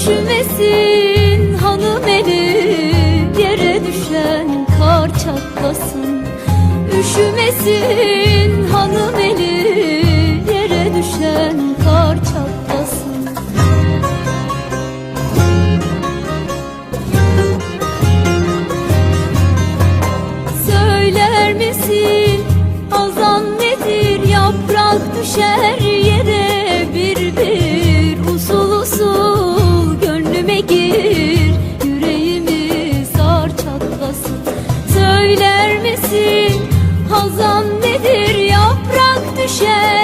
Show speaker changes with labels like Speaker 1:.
Speaker 1: Üşümesin hanım eli Yere düşen kar çatlasın. Üşümesin hanım eli Yere düşen kar çatlasın. Söyler misin azan nedir Yaprak düşer Yeah.